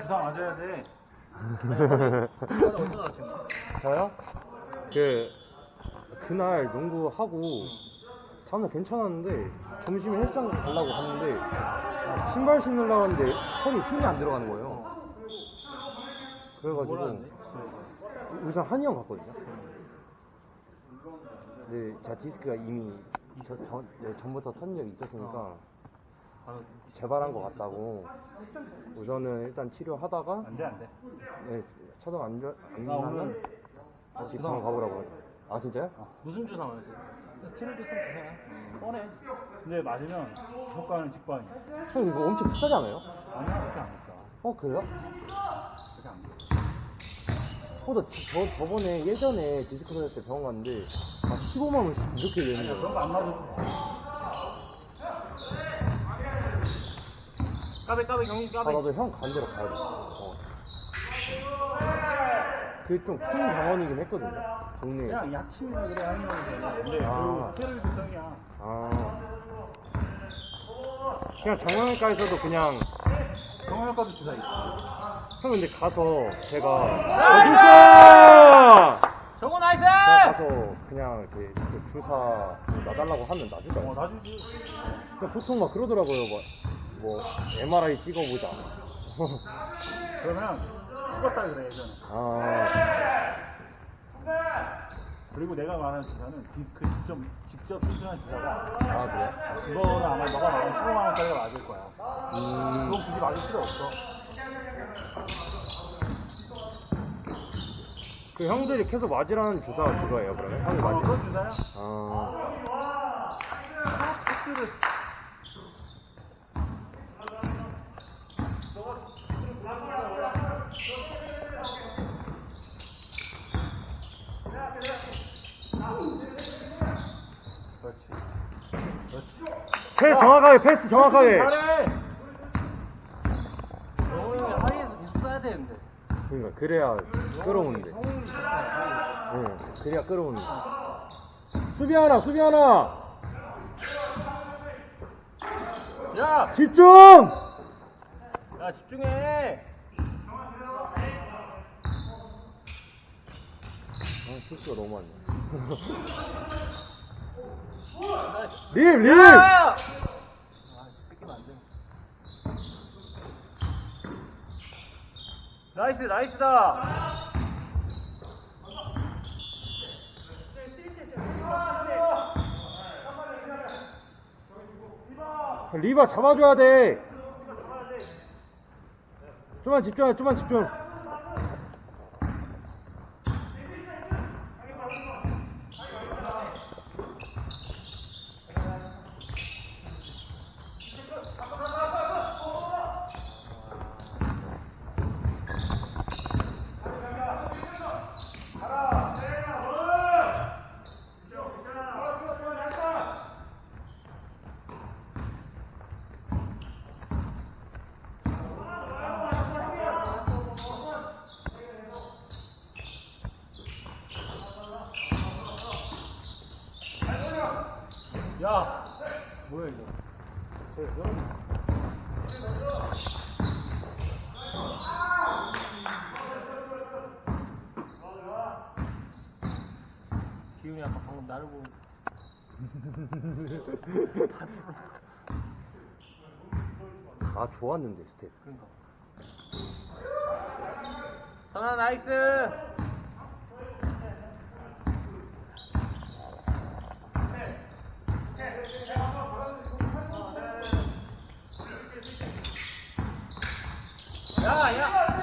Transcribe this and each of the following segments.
주사 맞아야 돼. 저요? 그 그날 농구 하고 다음날 괜찮았는데 점심에 헬스장 가려고 갔는데 신발 신으려고 하는데 허리 힘이 안 들어가는 거예요. 그래가지고. 우선 한이 형 갔거든요. 근데 제가 디스크가 이미 저, 전, 네, 전부터 선 적이 있었으니까 바로 재발한 것 같다고 우선은 일단 치료하다가 안 돼, 안 돼. 네, 차동 안, 안나 나면 오늘 다시 주사 병원 가보라고 아 진짜요? 무슨 주사 맞았지? 스티로이드 쓴 주사야. 뻔해. 근데 맞으면 효과는 직관이야. 형 이거 엄청 비싸지 않아요? 아니야, 그렇게 안 비싸. 어 그래요? 그렇게 안 비싸. 어, 나 저, 저번에 예전에 디스크 터질 때 병원 갔는데 아 15만 원씩 이렇게 내는 아니야, 그런 거예요 거 안 맞아도 돼. 까베 까베 경민 아 까베. 나도 형간 데로 가야 돼 어. 그게 좀 큰 병원이긴 했거든요 동네에 그냥 약침이나 그래 하면 돼. 근데 아. 그 스테로이드 성이야. 아 그냥 정형외과에서도 그냥 정형외과도 주사 있어. 형 근데 가서 제가 어딨어 정우 나이스! 제가 가서 그냥 이렇게 그 주사 놔달라고 하면 어, 놔주잖아요 놔주지. 그냥 보통 막 그러더라고요 뭐, 뭐 MRI 찍어보자 그러면 죽었다 그래, 예전에. 아 그리고 내가 말하는 주사는 디스크 직접, 직접 수술한 주사가 아, 그래? 이거는 아마 너가 말한 15만 원짜리가 맞을 거야. 음, 그건 굳이 맞을 필요 없어. 그 형들이 계속 맞으라는 주사가 그거예요 그러면? 형이 어, 맞으 그건 주사야. 아 패스를 그렇지. 그렇지. 패스 정확하게 패스 정확하게 형이 하이에서 계속 써야 되는데. 그러니까 그래야 끌어오는데. 응 그래야 끌어오는데 수비 하나 수비 하나 야, 집중! 야 집중해. 아 실수가 너무 많네. 립! 립! 야! 아, 뺏기면 안 돼. 나이스, 나이스다. 리바 잡아줘야 돼 좀만 집중해 좀만 집중 야, 뭐야 이거? 저 여러분. 기훈이 아까 방금 나를 보고 아 좋았는데 스텝 그러니까. 선아 나이스. 야, 야. 야,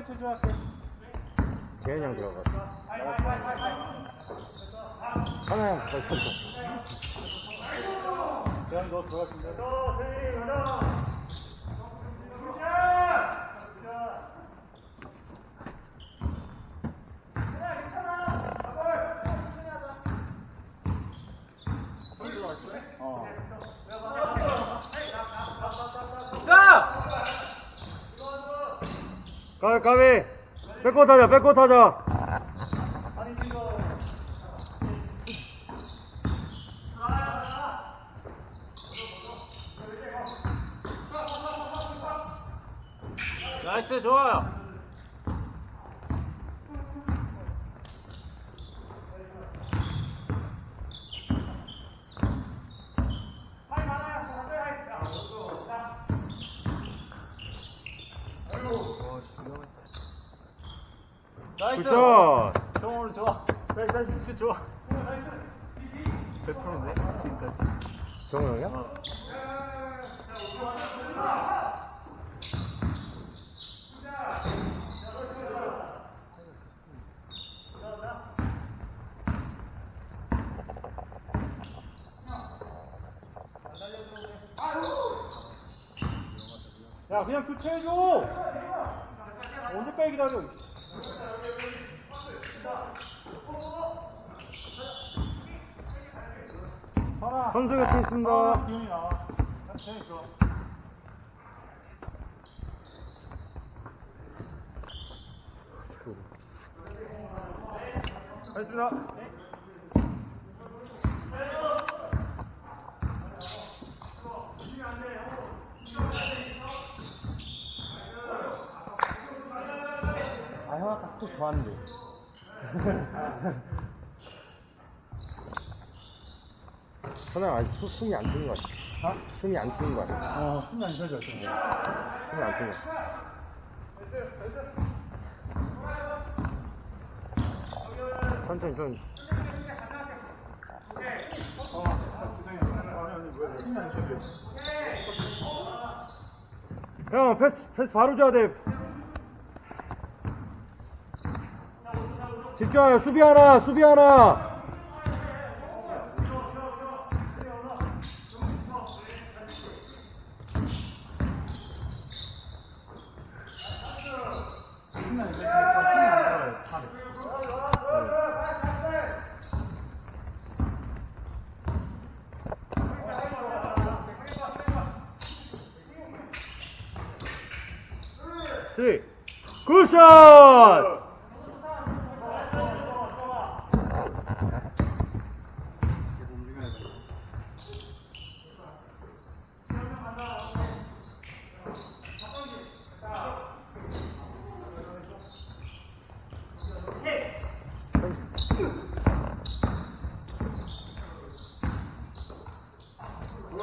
형아, 선수 교체 좀 할게. 재현이 형 들어갔어 하나 형 거기 서 대현 너 들어가신다. 어. 자! 까비 까비 백코 타자, 백코 타자. 나이스 좋아요 나이스 굿샷. 정원은 좋아 나이스 나이스 슛 좋아 100%인데 지금까지 정우 형이야? 어. 야 그냥 교체해줘 언제까지 기다려. 살아. 선수 교체 있습니다. 아, 기운이 나와 알겠습니다 아, 좋았는데. 선영 아직 수, 숨이 안 트는 거 같아. 어? 숨이 안 트는 거 같아. 어 숨이 안 쉬어져 지금 숨이 안 트는 거 같아. 천천히 좀. 형 패스 패스 바로 줘야 돼. 집중하여 수비 하나 수비 하나. 숨이 안 쉬어져 팔이 쓰리 굿샷.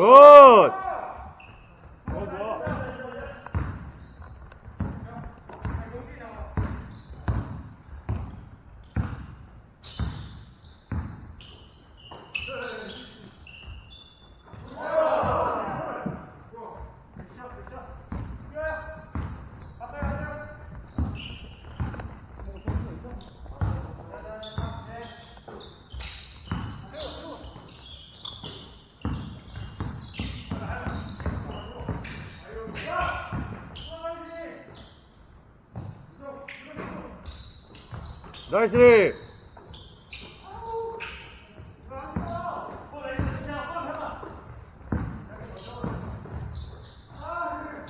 굿. 나이스.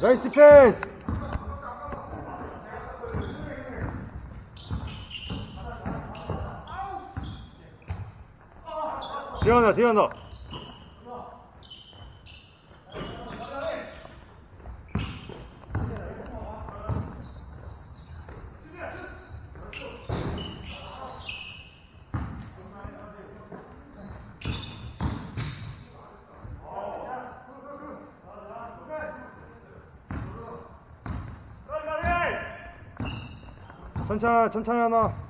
나이스 디펜스. 뒤안다 뒤안다. 천천히 천천히 하나.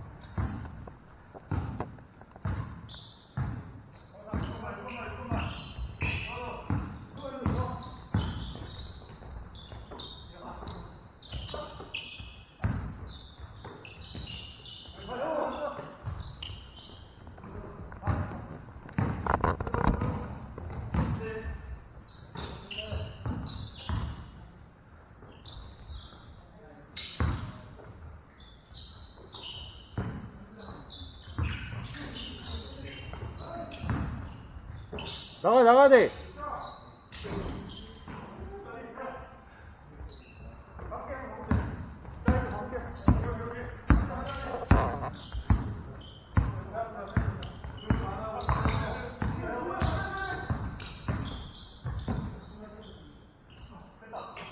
나가 나가야 돼.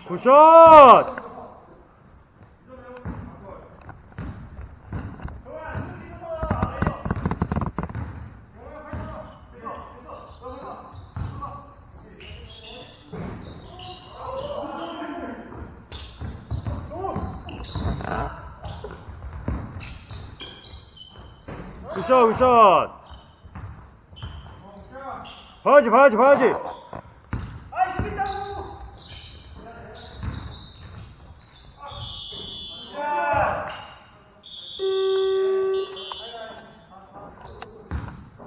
굿샷! 봐야지, 봐야지, 봐야지!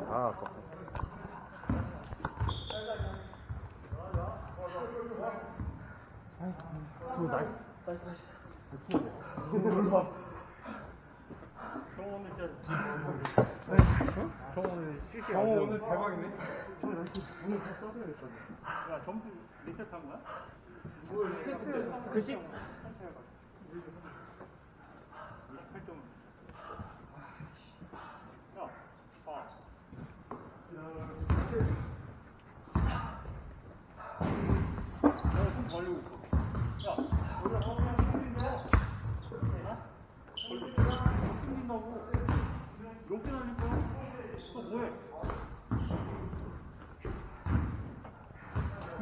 아, 나이스. 나이스, 나이스. 형 오늘 진짜 형 오늘 실시 형 오늘 대박이네. 야 점수 리셋 한 거야? 글씨. 28점 야 아. 야좀 벌리고 있어 야 우리가 그냥 힘든데 벌리고 힘든다고 욕진 하니까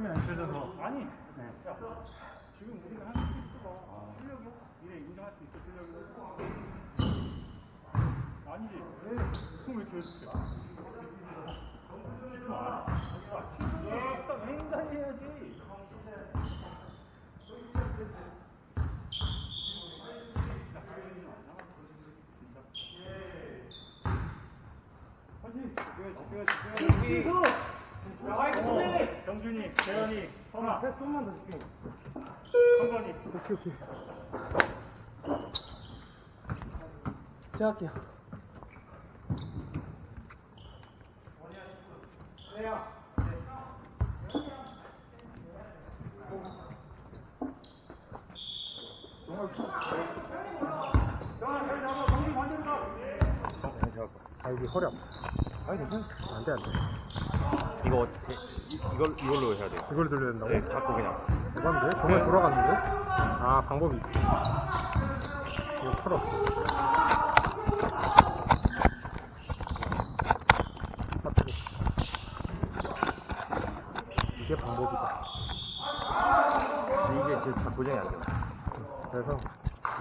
안 빼져서 아니 야 지금 우리가 하는 실수가 실력이 이래 인정할 수 있어 실력이 아니지 왜 그럼 왜 이렇게 해줄게 집중 안 해? 야 친구 일단 횡단히 해야지 어, 병준이, 재현이, 선아, 패스 좀만 더 줄게. 성건이. 오케이, 오케이. 제가 할게요. 아, 이게 허리 아파. 아니, 괜찮아. 안 돼, 안 돼. 이거 어떻게 이- 이걸 이걸로 해야 돼요? 이걸 돌려야 된다고? 네, 자꾸 그냥 대박인데? 정말 돌아갔는데? 아, 방법이 있어. 이거 털어. 빠뜨려. 이게 방법이다. 이게 지금 자 고정이 안 돼요. 그래서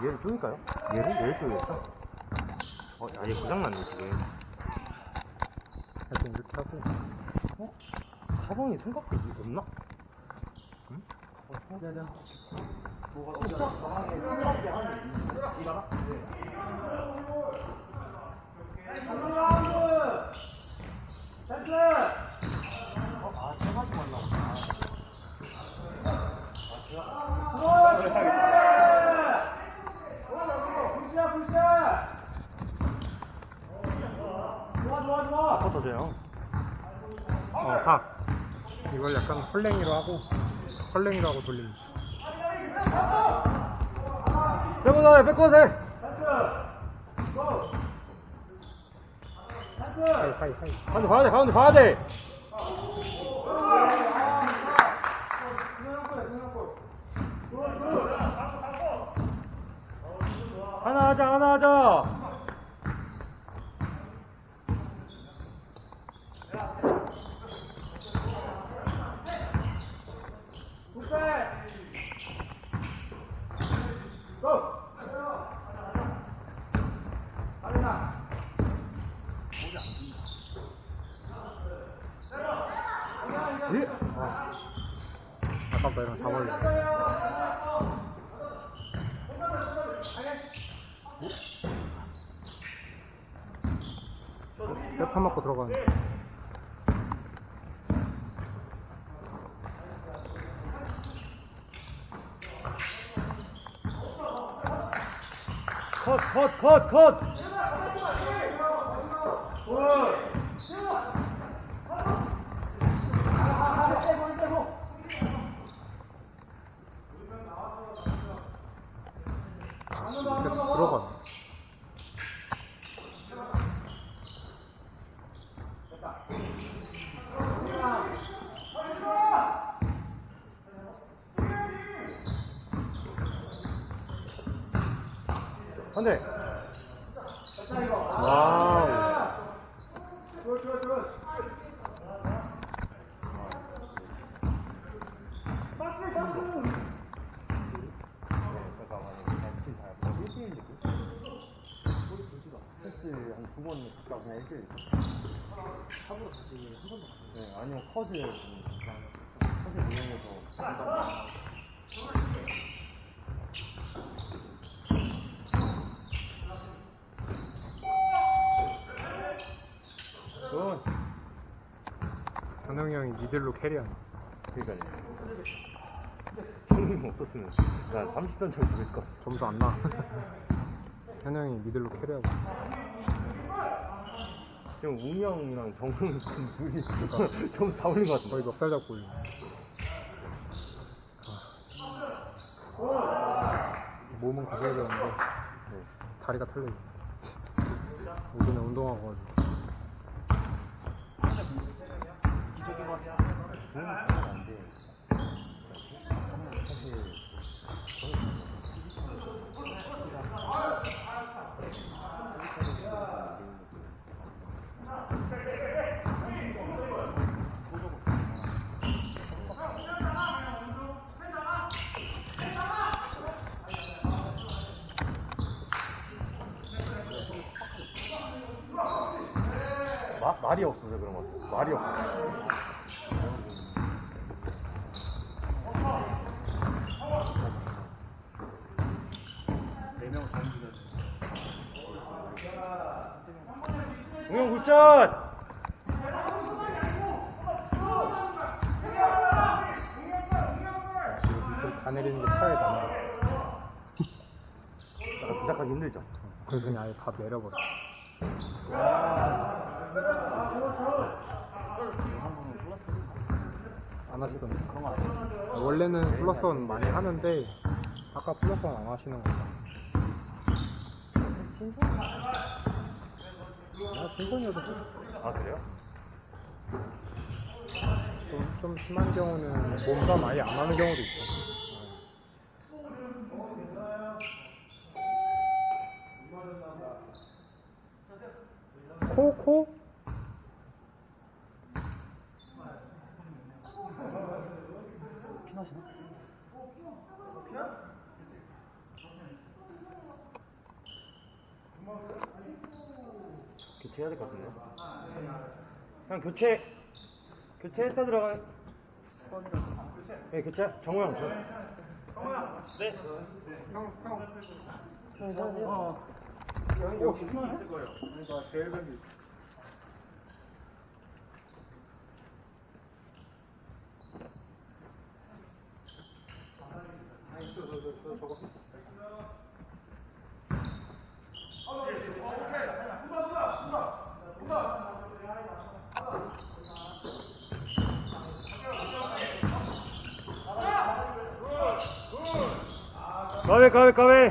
얘를 쪼일까요? 얘를 얘를 쪼이겠어? 어, 아, 얘 고장 났네 지금. 하고. 어? 사방이 생각보다 없나? 어, 네네. 아, 세가지 만나. 아빠 터져요. 어, 사. 이걸 약간 헐랭이로 하고, 헐랭이로 하고 해, 빼고서 해! 하이, 하이, 하이. 가운데 봐야 돼, 가운데 봐야 돼! 하나 하자, 하나 하자! 예? 아, 아깝다, 이런 잡아올래. 몇판 맞고 들어가네. 컷, 컷, 컷, 들어가네. 안돼. 와우. 패스 한두 번 갔다 그냥 일주일. 하부로 다시 한 번도 안 네, 아니면 컷을 그냥 컷을 이용해서 굿. 현영이 형이 미들로 캐리하네. 그러니까요. 형님 없었으면 나 30점 차이 있을 것 같아. 점수 안 나. 현영이 미들로 캐리하고. 지금 웅이 형이랑 정훈 둘이 점수 다 올린 것 같은데. 거의 멱살 잡고 있네. 몸은 가져야 되는데 네. 다리가 털려 있어. 오전에 운동하고 가지고. 이기적인 것 같지 마, 말이 없어서 그런 것 같아. 말이 없어. 네 명을 다 움직여야 돼. 동영 굿샷! 다 내리는 게 차에 나나. 약간 부탁하기 힘들죠? 그래서 그냥 아예 다 내려버려. 안 하시던데. 그런 거 아니야? 원래는 플러스원 많이 하는데 아까 플러스원 안 하시는 거 같아. 아, 신선이어도 아, 그래요? 좀, 좀 심한 경우는 몸싸움 아예 안 하는 경우도 있어. 코, 코? 교체해야 될 것 같은데. 그냥 교체. 교체 했다 들어가. 네, 교체. 정우 형. 저. 역시 피나 있을 거예요. 그러니까 제일 밴드 가위, 가위, 가위.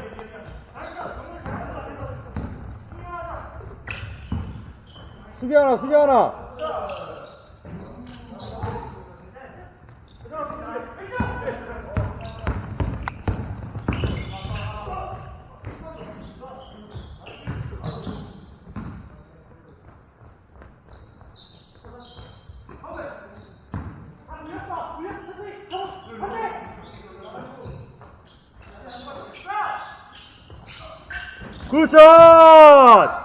수비 하나, 수비 하나. 굿샷!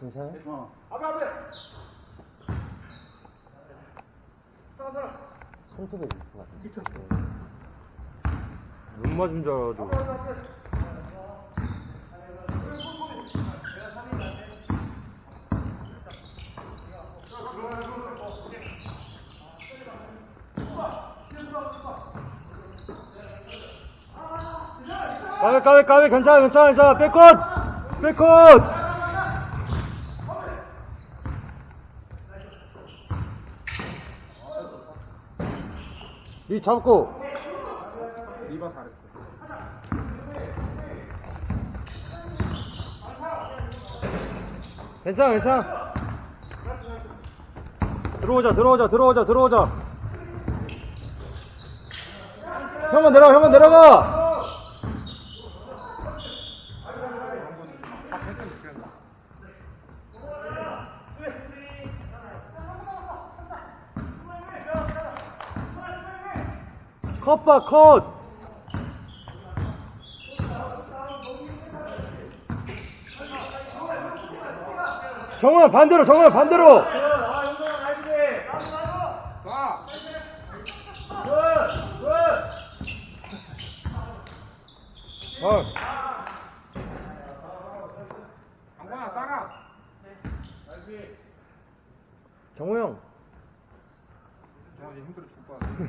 괜찮아요? 손톱에 있을 것 같은데. 눈 맞은 줄 알아도. 까비 까비 까비 괜찮아 괜찮아 괜찮아. 백컷! 백컷 이 잡고. 리바 잘했어. 괜찮아, 괜찮아. 들어오자, 들어오자, 들어오자, 들어오자. 형만 내려가, 형만 내려가! 컷 봐, 컷! 정훈아, 반대로, 정훈아, 반대로! 어. 장관아 따라. 정우 형. 것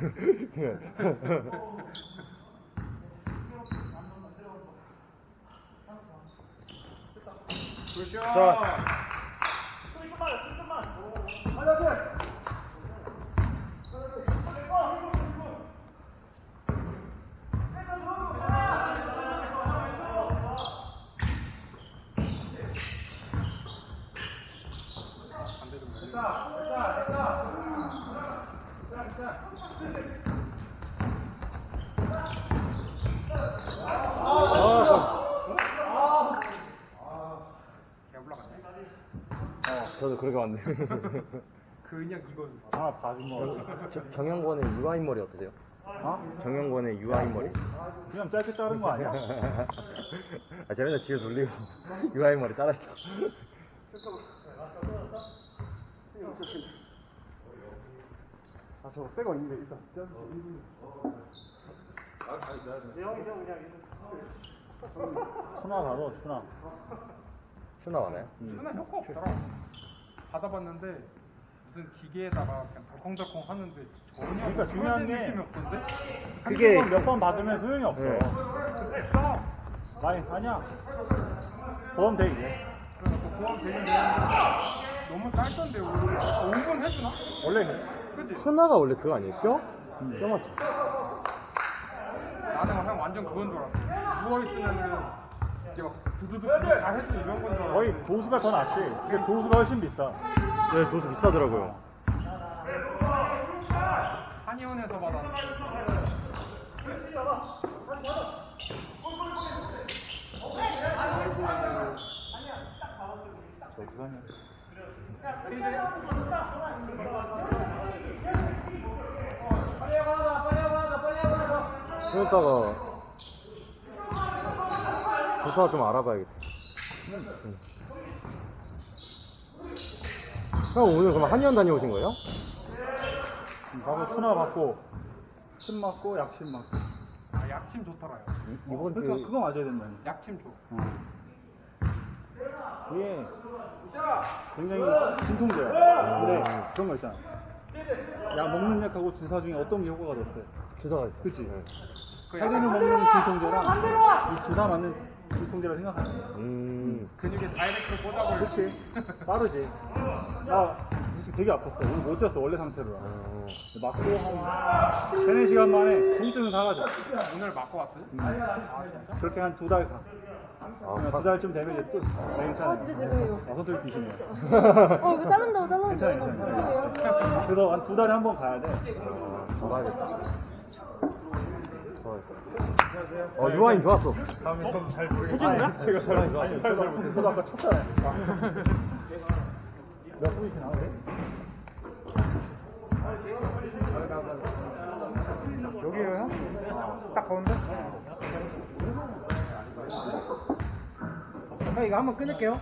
같아. 자. 그렇게 왔네. 그냥 이건 하나 봐준 거. 저- 정영권의 UI 머리 어떠세요? 어? 정영권의 UI 머리. 그냥 짧게 자른 거 아니야? 아, 제가 맨날 집에 돌리고 UI 머리 따라했죠. 아 저거 새거 있는데 일단. 순아 바로 순아. 수나 와나요? 수나 효과 없더라. 받아봤는데 무슨 기계에다가 그냥 덜컹덜컹 하는데 전혀 그러니까 중요한 게 느낌이 없던데? 그게- 몇 번 받으면 소용이 없어. 네. 써. 많이 아니야. 보험 돼 이제. 그래서 보험 되긴 되는데 너무 짧던데 우리 5분 해주나? 원래 그래. 그지? 수나가 원래 그거 아니에요? 뼈? 뼈 맞죠? 나는 그냥 완전 그건 줄 알았어. 누워있으면은 두두두 다 해도 이런 건 줄. 거의 도수가 더 낫지. 이게 도수가 훨씬 비싸. 네, 도수 비싸더라고요. 한의원에서 받았는데 저 어떡하냐. 좀 이따가 조사 좀 알아봐야겠다. 응. 형 오늘 그럼 한의원 다녀오신 거예요? 바로 추나 받고 침 맞고 약침 맞고. 아, 약침 좋더라요. 이, 이번 그러니까 주에 그거 맞아야 된다니. 약침 좋. 이게 굉장히 진통제야. 근데 그런 거 있잖아. 약 먹는 약하고 주사 중에 어떤 게 효과가 더 세? 주사가 있어요. 그치? 네. 그 약간 먹는 진통제랑 이 주사 맞는 진통제라 생각하면 돼. 음. 근육에 다이렉트로 꽂아버려. 그렇지. 빠르지. 나 지금 되게 아팠어. 오늘 못 잤어, 원래 상태로. 어, 맞고 한 3, 4시간 만에 통증은 사라져. 오늘 맞고 왔어요? 음. 아 진짜? 그렇게 한 두 달 가. 아, 두 달쯤 되면 이제 또 괜찮아요. 아, 진짜 죄송해요. 아, 손톱이 비시네요. 어, 이거 자른다고 잘라도 괜찮아요, 괜찮아요. 그래서 한 두 달에 한 번 가야 돼. 어, 가봐야겠다. 어, 유아인 좋았어. 다음에 좀잘 모르겠어요. 제가 잘 아니, 아니, 잘 모르겠어요. 저도 아까 쳤잖아요. 몇 분이시나? 네? 여기에요, 형? 딱 가운데? 형, 이거 한번 끊을게요.